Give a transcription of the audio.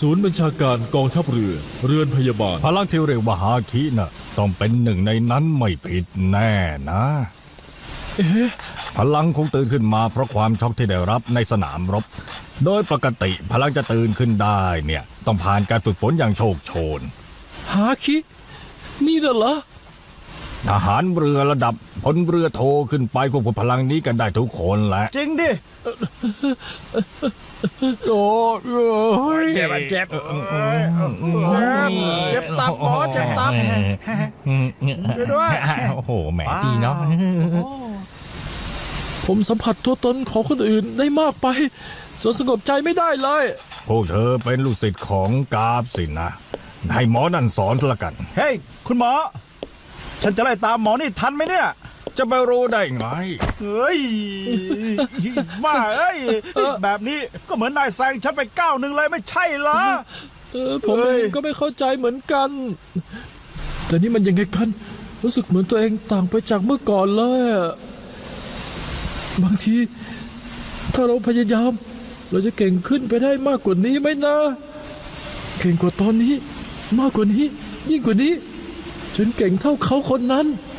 ศูนย์บัญชาการกองทัพเรือ เรือนพยาบาล พลังที่เรียกว่าฮาคิน่ะ ต้องเป็นหนึ่งในนั้นไม่ผิดแน่นะ เอ๊ะพลังคงตื่นขึ้นมาเพราะความช็อกที่ได้รับในสนามรบ โดยปกติพลังจะตื่นขึ้นได้เนี่ย ต้องผ่านการฝึกฝนอย่างโชคโชนหาคิ นี่น่ะเหรอ ทหารเรือระดับพลเรือโทขึ้นไปควบคุมพลังนี้กันได้ทุกคนแหละ จริงดิ โอ้ย เจ็บอะเจ็บเจ็บตับหมอเจ็บตับช่วยด้วยโอ้โหแหมดีเนาะผมสัมผัสตัวตนของคนอื่นได้มากไป จนสงบใจไม่ได้เลยพวกเธอเป็นลูกศิษย์ของกาบสินะให้หมอนั่นสอนซะละกัน เฮ้ย คุณหมอ ฉันจะไล่ตามหมอนี่ทันไหมเนี่ย จะไปรู้ได้ไง เฮ้ยบ้าเอ้ย แบบนี้ก็เหมือนนายแซงฉันไปก้าวหนึ่งเลยไม่ใช่เหรอ เออผมเฮ้เอยงก็ไม่เข้าใจเหมือนกัน แต่นี่มันยังไงกัน รู้สึกเหมือนตัวเองต่างไปจากเมื่อก่อนเลยอะบางที ถ้าเราพยายาม เราจะเก่งขึ้นไปได้มากกว่านี้ไหมนะ เก่งกว่าตอนนี้ มากกว่านี้ ยิ่งกว่านี้จนเก่งเท่าเขาคนนั้นเ